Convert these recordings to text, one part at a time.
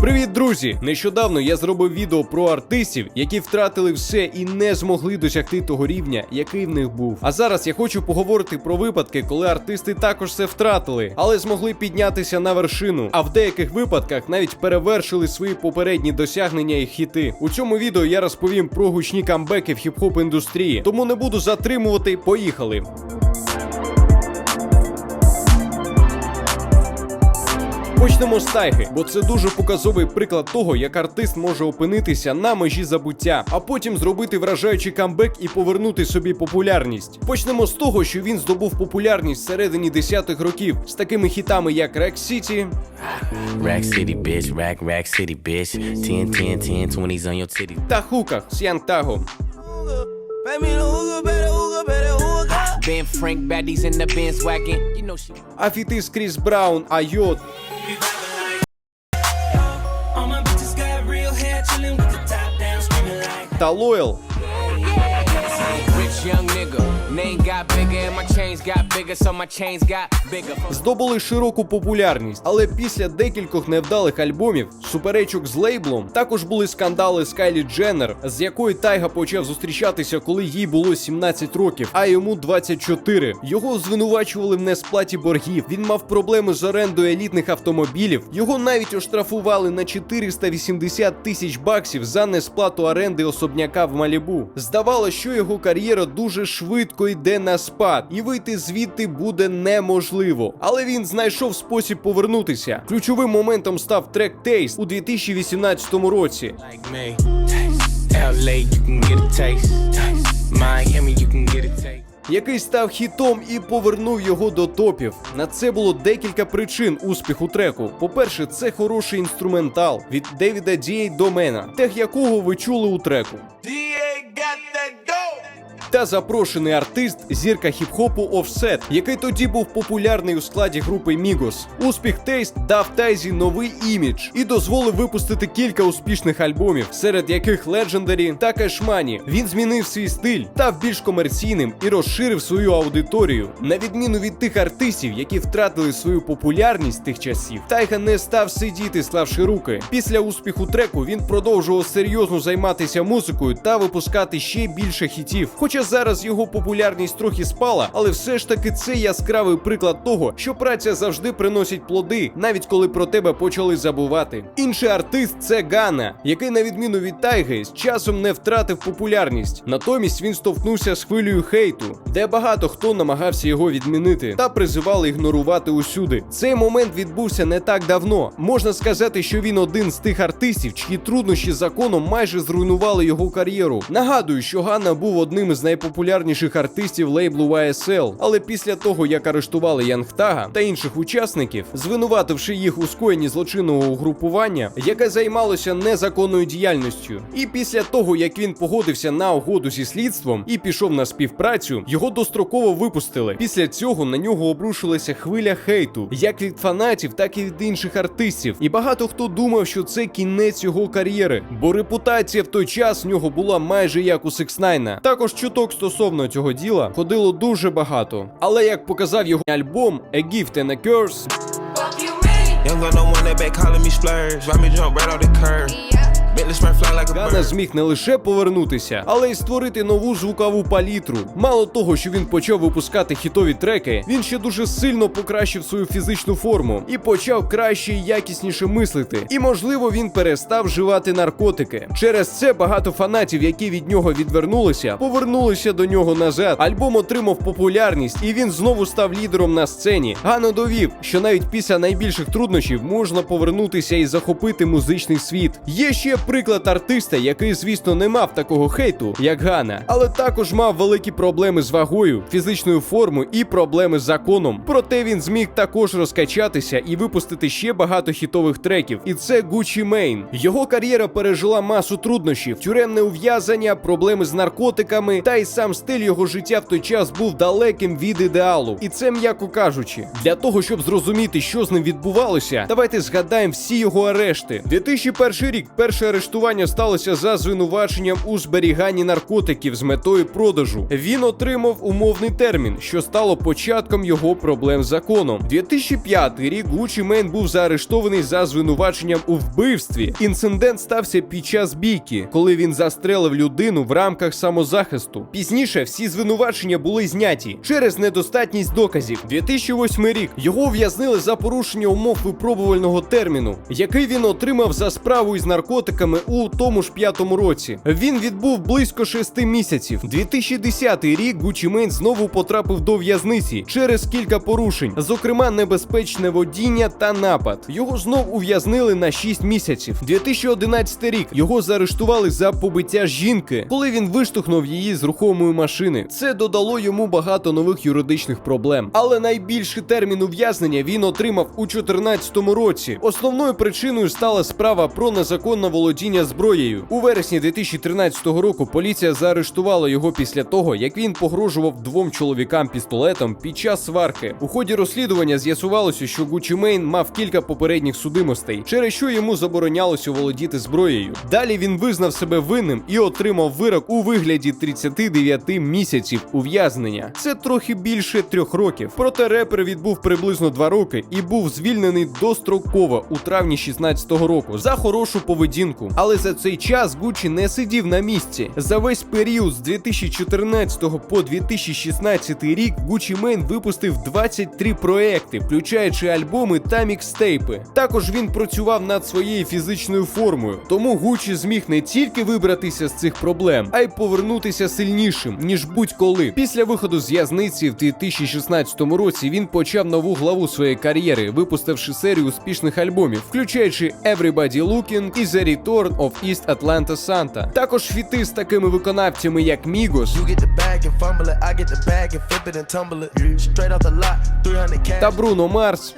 Привіт, друзі! Нещодавно я зробив відео про артистів, які втратили все і не змогли досягти того рівня, який в них був. А зараз я хочу поговорити про випадки, коли артисти також все втратили, але змогли піднятися на вершину. А в деяких випадках навіть перевершили свої попередні досягнення і хіти. У цьому відео я розповім про гучні камбеки в хіп-хоп індустрії, тому не буду затримувати. Поїхали! Почнемо з тайги, бо це дуже показовий приклад того, як артист може опинитися на межі забуття, а потім зробити вражаючий камбек і повернути собі популярність. Почнемо з того, що він здобув популярність всередині десятих років з такими хітами, як Рек Сіті, Rack City, bitch. Rack, Rack City, bitch. 10, 10, 10, 20s on your titty. та хуках з Янг. А фіти з Кріс Браун, Айот All my bitches got real hair, chillin' with the top down, screaming like. та Лойл. Здобули широку популярність, але після декількох невдалих альбомів, суперечок з лейблом, також були скандали з Кайлі Дженнер, з якою Тайга почав зустрічатися, коли їй було 17 років, а йому 24. Його звинувачували в несплаті боргів. Він мав проблеми з орендою елітних автомобілів. Його навіть оштрафували на 480 тисяч баксів за несплату оренди особняка в Малібу. Здавалося, що його кар'єра дуже швидко йде на спад, і вийти звідти буде неможливо. Але він знайшов спосіб повернутися. Ключовим моментом став трек Taste у 2018 році. Який став хітом і повернув його до топів. На це було декілька причин успіху треку. По-перше, це хороший інструментал від Девіда Дієй Домена, тех якого ви чули у треку. DA got that dope. Та запрошений артист зірка хіп-хопу Offset, який тоді був популярний у складі групи Migos. Успіх Тейст дав Тайзі новий імідж і дозволив випустити кілька успішних альбомів, серед яких Legendary та Money. Він змінив свій стиль, став більш комерційним і розширив свою аудиторію. На відміну від тих артистів, які втратили свою популярність тих часів, Тайга не став сидіти, склавши руки. Після успіху треку він продовжував серйозно займатися музикою та випускати ще більше хітів. Хоча зараз його популярність трохи спала, але все ж таки це яскравий приклад того, що праця завжди приносить плоди, навіть коли про тебе почали забувати. Інший артист це Гана, який, на відміну від Тайги, з часом не втратив популярність. Натомість він стовкнувся з хвилею хейту, де багато хто намагався його відмінити та призивали ігнорувати усюди. Цей момент відбувся не так давно. Можна сказати, що він один з тих артистів, чиї труднощі законом майже зруйнували його кар'єру. Нагадую, що Ганна був одним із найпопулярніших артистів лейблу YSL, але після того, як арештували Янгтага та інших учасників, звинувативши їх у скоєнні злочинного угрупування, яке займалося незаконною діяльністю. І після того, як він погодився на угоду зі слідством і пішов на співпрацю, його достроково випустили. Після цього на нього обрушилася хвиля хейту, як від фанатів, так і від інших артистів. І багато хто думав, що це кінець його кар'єри, бо репутація в той час в нього була майже як у 6ix9ine. Також чуток стосовно цього діла ходило дуже багато. Але як показав його альбом A Gift and a Curse, Young gun, no one that back calling me splurge. Let me jump right off the curb. Гана зміг не лише повернутися, але й створити нову звукову палітру. Мало того, що він почав випускати хітові треки, він ще дуже сильно покращив свою фізичну форму і почав краще і якісніше мислити. І можливо він перестав вживати наркотики. Через це багато фанатів, які від нього відвернулися, повернулися до нього назад. Альбом отримав популярність, і він знову став лідером на сцені. Гано довів, що навіть після найбільших труднощів можна повернутися і захопити музичний світ. Є ще приклад артиста, який, звісно, не мав такого хейту, як Гана, але також мав великі проблеми з вагою, фізичною формою і проблеми з законом. Проте він зміг також розкачатися і випустити ще багато хітових треків. І це Gucci Mane. Його кар'єра пережила масу труднощів, тюремне ув'язання, проблеми з наркотиками, та й сам стиль його життя в той час був далеким від ідеалу. І це м'яко кажучи, для того, щоб зрозуміти, що з ним відбувалося, давайте згадаємо всі його арешти. 2001 рік, перший арештування сталося за звинуваченням у зберіганні наркотиків з метою продажу. Він отримав умовний термін, що стало початком його проблем з законом. 2005 рік Гучі Мейн був заарештований за звинуваченням у вбивстві. Інцидент стався під час бійки, коли він застрелив людину в рамках самозахисту. Пізніше всі звинувачення були зняті через недостатність доказів. 2008 рік його ув'язнили за порушення умов випробувального терміну, який він отримав за справу із наркотиками у тому ж п'ятому році. Він відбув близько шести місяців. 2010 рік Гучі Мейн знову потрапив до в'язниці через кілька порушень, зокрема небезпечне водіння та напад. Його знов ув'язнили на 6 місяців. 2011 рік його заарештували за побиття жінки, коли він виштовхнув її з рухомої машини. Це додало йому багато нових юридичних проблем. Але найбільший термін ув'язнення він отримав у 2014 році. Основною причиною стала справа про незаконне володіння зброєю. У вересні 2013 року поліція заарештувала його після того, як він погрожував двом чоловікам пістолетом під час сварки. У ході розслідування з'ясувалося, що Гучі Мейн мав кілька попередніх судимостей, через що йому заборонялося володіти зброєю. Далі він визнав себе винним і отримав вирок у вигляді 39 місяців ув'язнення. Це трохи більше трьох років. Проте репер відбув приблизно два роки і був звільнений достроково у травні 16-го року за хорошу поведінку. Але за цей час Гучі не сидів на місці. За весь період з 2014 по 2016 рік Гучі Мейн випустив 23 проекти, включаючи альбоми та мікстейпи. Також він працював над своєю фізичною формою. Тому Гучі зміг не тільки вибратися з цих проблем, а й повернутися сильнішим ніж будь-коли. Після виходу з в'язниці в 2016 році він почав нову главу своєї кар'єри, випустивши серію успішних альбомів, включаючи Everybody Looking і The Return of East Atlanta Santa. Також фіти з такими виконавцями, як Migos, You get the bag and fumble it. I get the bag and flip it and tumble it. Straight off the lot, 300 cash. та Бруно Марс.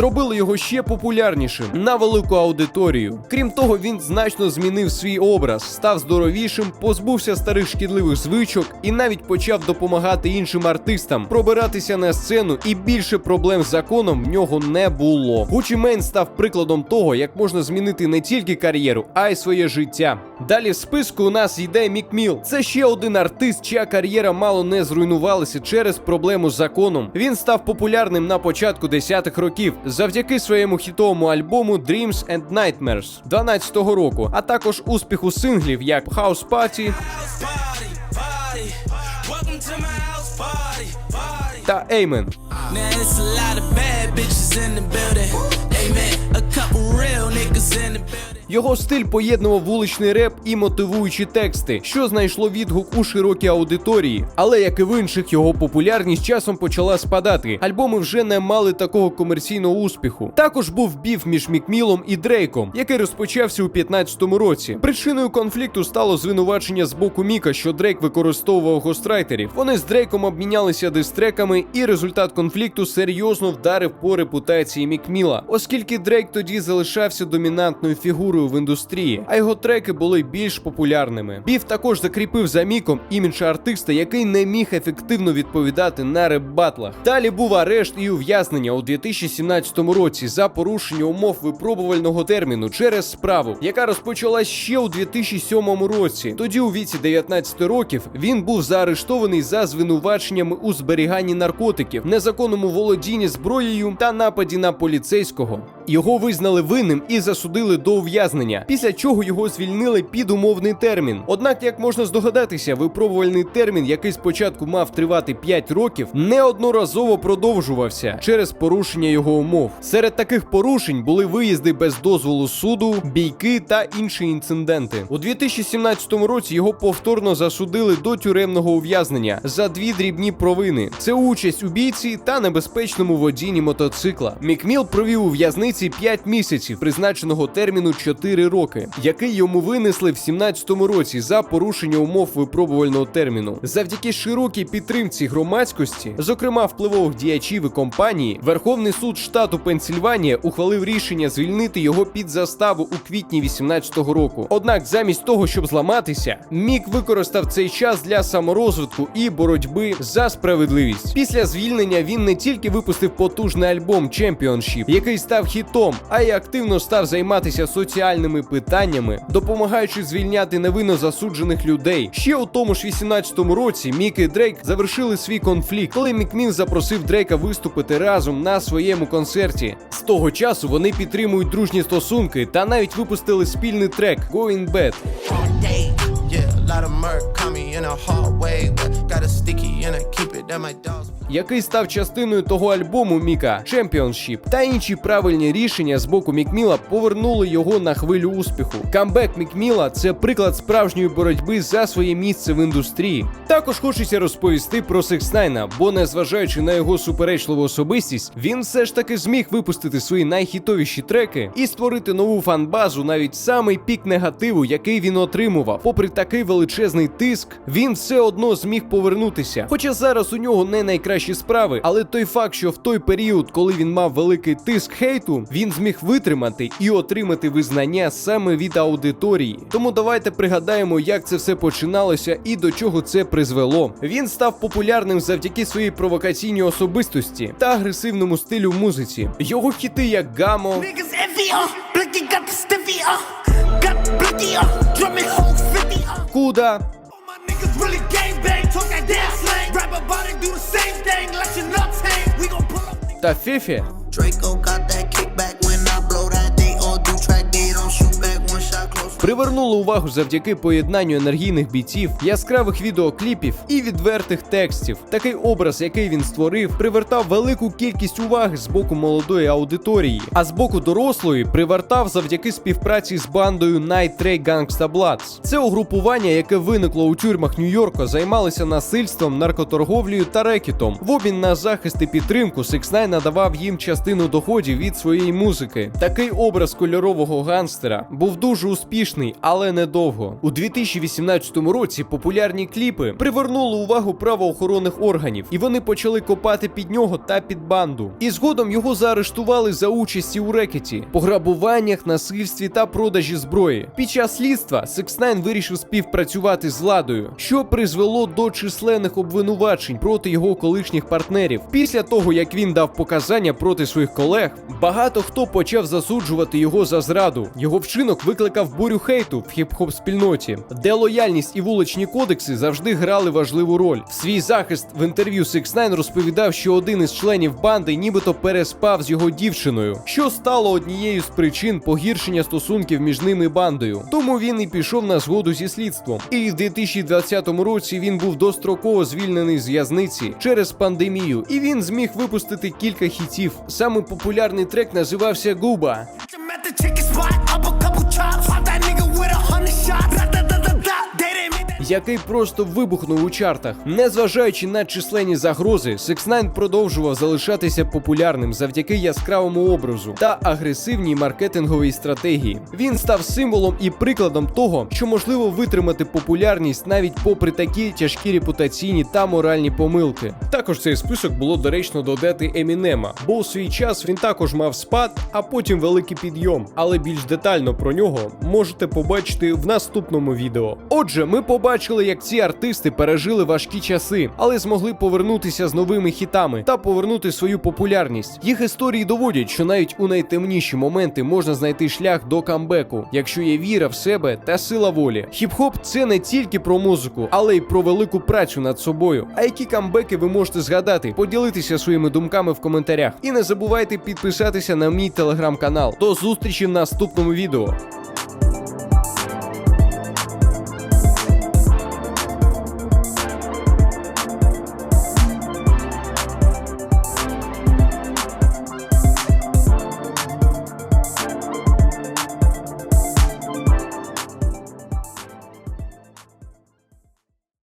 Зробили його ще популярнішим на велику аудиторію. Крім того, він значно змінив свій образ, став здоровішим, позбувся старих шкідливих звичок і навіть почав допомагати іншим артистам пробиратися на сцену, і більше проблем з законом в нього не було. Гучі Мейн став прикладом того, як можна змінити не тільки кар'єру, а й своє життя. Далі в списку у нас йде Мік Міл. Це ще один артист, чия кар'єра мало не зруйнувалася через проблему з законом. Він став популярним на початку 10-х років завдяки своєму хітовому альбому Dreams and Nightmares 12-го року, а також успіху синглів як House Party та Amen. Now Його стиль поєднував вуличний реп і мотивуючі тексти, що знайшло відгук у широкій аудиторії. Але як і в інших, його популярність часом почала спадати. Альбоми вже не мали такого комерційного успіху. Також був біф між Мікмілом і Дрейком, який розпочався у 15-му році. Причиною конфлікту стало звинувачення з боку Міка, що Дрейк використовував гострайтерів. Вони з Дрейком обмінялися дистреками, і результат конфлікту серйозно вдарив по репутації Мікміла, оскільки Дрейк тоді залишався домінантною фігурою в індустрії, а його треки були більш популярними. Біф також закріпив за Міком імідж артиста, який не міг ефективно відповідати на реп-батлах. Далі був арешт і ув'язнення у 2017 році за порушення умов випробувального терміну через справу, яка розпочалась ще у 2007 році. Тоді, у віці 19 років, він був заарештований за звинуваченнями у зберіганні наркотиків, незаконному володінні зброєю та нападі на поліцейського. Його визнали винним і засудили до ув'язнення, після чого його звільнили під умовний термін. Однак, як можна здогадатися, випробувальний термін, який спочатку мав тривати 5 років, неодноразово продовжувався через порушення його умов. Серед таких порушень були виїзди без дозволу суду, бійки та інші інциденти. У 2017 році його повторно засудили до тюремного ув'язнення за дві дрібні провини: це участь у бійці та небезпечному водінні мотоцикла. Мікміл провів у в'язниці 5 місяців призначеного терміну 4 роки, який йому винесли в 17-му році за порушення умов випробувального терміну. Завдяки широкій підтримці громадськості, зокрема впливових діячів і компанії, Верховний суд штату Пенсільванія ухвалив рішення звільнити його під заставу у квітні 18-го року. Однак, замість того, щоб зламатися, Мік використав цей час для саморозвитку і боротьби за справедливість. Після звільнення він не тільки випустив потужний альбом Championship, який став хітом, а й активно став займатися соціальними питаннями, допомагаючи звільняти невинно засуджених людей. Ще у тому ж 18-му році Мік і Дрейк завершили свій конфлікт, коли Мікмін запросив Дрейка виступити разом на своєму концерті. З того часу вони підтримують дружні стосунки та навіть випустили спільний трек Going Bad. Який став частиною того альбому Міка Championship, та інші правильні рішення з боку Мікміла повернули його на хвилю успіху. Камбек Мікміла це приклад справжньої боротьби за своє місце в індустрії. Також хочеться розповісти про Сикснайна, бо незважаючи на його суперечливу особистість, він все ж таки зміг випустити свої найхітовіші треки і створити нову фанбазу навіть самий пік негативу, який він отримував. Попри такий величезний тиск, він все одно зміг повернутися. Хоча зараз у нього не найкращі справи, але той факт, що в той період, коли він мав великий тиск хейту, він зміг витримати і отримати визнання саме від аудиторії. Тому давайте пригадаємо, як це все починалося і до чого це призвело. Він став популярним завдяки своїй провокаційній особистості та агресивному стилю музиці. Його хіти як Гамо, uh. Uh. Uh. Drumming whole 50. Куда, niggas really that damn slang. Do the same thing, let your nuts hang. We gon' pull up. Fifi. Draco got that привернуло увагу завдяки поєднанню енергійних бійців, яскравих відеокліпів і відвертих текстів. Такий образ, який він створив, привертав велику кількість уваги з боку молодої аудиторії, а з боку дорослої привертав завдяки співпраці з бандою Night Train Gangsta Bloods. Це угрупування, яке виникло у тюрмах Нью-Йорка, займалося насильством, наркоторговлею та рекетом. В обмін на захист і підтримку Six надавав їм частину доходів від своєї музики. Такий образ кольорового ганстера був дуже успішний, але недовго. У 2018 році популярні кліпи привернули увагу правоохоронних органів, і вони почали копати під нього та під банду. І згодом його заарештували за участі у рекеті, пограбуваннях, насильстві та продажі зброї. Під час слідства Six вирішив співпрацювати з владою, що призвело до численних обвинувачень проти його колишніх партнерів. Після того, як він дав показання проти своїх колег, багато хто почав засуджувати його за зраду. Його вчинок викликав бурю хейту в хіп-хоп спільноті, де лояльність і вуличні кодекси завжди грали важливу роль. В свій захист в інтерв'ю Six Nine розповідав, що один із членів банди нібито переспав з його дівчиною, що стало однією з причин погіршення стосунків між ними і бандою. Тому він і пішов на згоду зі слідством. І в 2020 році він був достроково звільнений з в'язниці через пандемію, і він зміг випустити кілька хітів. Саме популярний трек називався Губа. Який просто вибухнув у чартах. Незважаючи на численні загрози, Six Nine продовжував залишатися популярним завдяки яскравому образу та агресивній маркетинговій стратегії. Він став символом і прикладом того, що можливо витримати популярність навіть попри такі тяжкі репутаційні та моральні помилки. Також цей список було доречно додати Емінема, бо у свій час він також мав спад, а потім великий підйом. Але більш детально про нього можете побачити в наступному відео. Отже, ми побачили, як ці артисти пережили важкі часи, але змогли повернутися з новими хітами та повернути свою популярність. Їх історії доводять, що навіть у найтемніші моменти можна знайти шлях до камбеку, якщо є віра в себе та сила волі. Хіп-хоп це не тільки про музику, але й про велику працю над собою. А які камбеки ви можете згадати? Поділитися своїми думками в коментарях. І не забувайте підписатися на мій телеграм-канал. До зустрічі в наступному відео.